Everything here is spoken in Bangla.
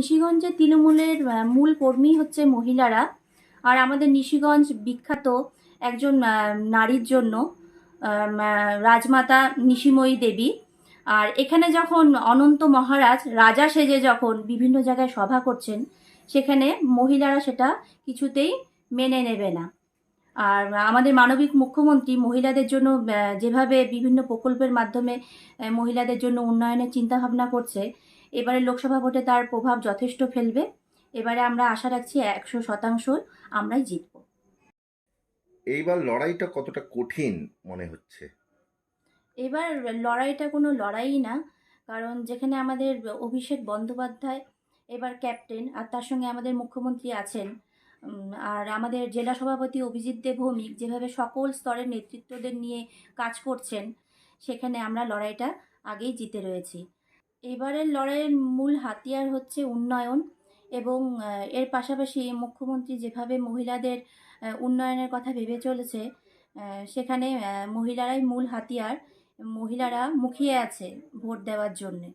নিশিগঞ্জে তৃণমূলের মূল কর্মী হচ্ছে মহিলারা। আর আমাদের নিশিগঞ্জ বিখ্যাত একজন নারীর জন্য রাজমাতা নিশিময়ী দেবী। আর এখানে যখন অনন্ত মহারাজ, রাজা সেজে যখন বিভিন্ন জায়গায় সভা করছেন, সেখানে মহিলারা সেটা কিছুতেই মেনে নেবে না। আর আমাদের মানবিক মুখ্যমন্ত্রী মহিলাদের জন্য যেভাবে বিভিন্ন প্রকল্পের মাধ্যমে মহিলাদের জন্য উন্নয়নের চিন্তাভাবনা করছে এবারে লোকসভা ভোটে তার প্রভাব যথেষ্ট ফেলবে। এবারে আমরা আশা রাখছি একশো শতাংশ আমরাই জিতব। এইবার লড়াইটা কতটা কঠিন মনে হচ্ছে? এবার লড়াইটা কোনো লড়াই না কারণ যেখানে আমাদের অভিষেক বন্দ্যোপাধ্যায় এবার ক্যাপ্টেন আর তার সঙ্গে আমাদের মুখ্যমন্ত্রী আছেন আর আমাদের জেলা সভাপতি অভিজিৎ দেব ভৌমিক যেভাবে সকল স্তরের নেতৃত্বদের নিয়ে কাজ করছেন সেখানে আমরা লড়াইটা আগেই জিতে রয়েছি। এবারের লড়াইয়ের মূল হাতিয়ার হচ্ছে উন্নয়ন এবং এর পাশাপাশি মুখ্যমন্ত্রী যেভাবে মহিলাদের উন্নয়নের কথা ভেবে চলেছে সেখানে মহিলারাই মূল হাতিয়ার। মহিলারা মুখিয়ে আছে ভোট দেওয়ার জন্যে।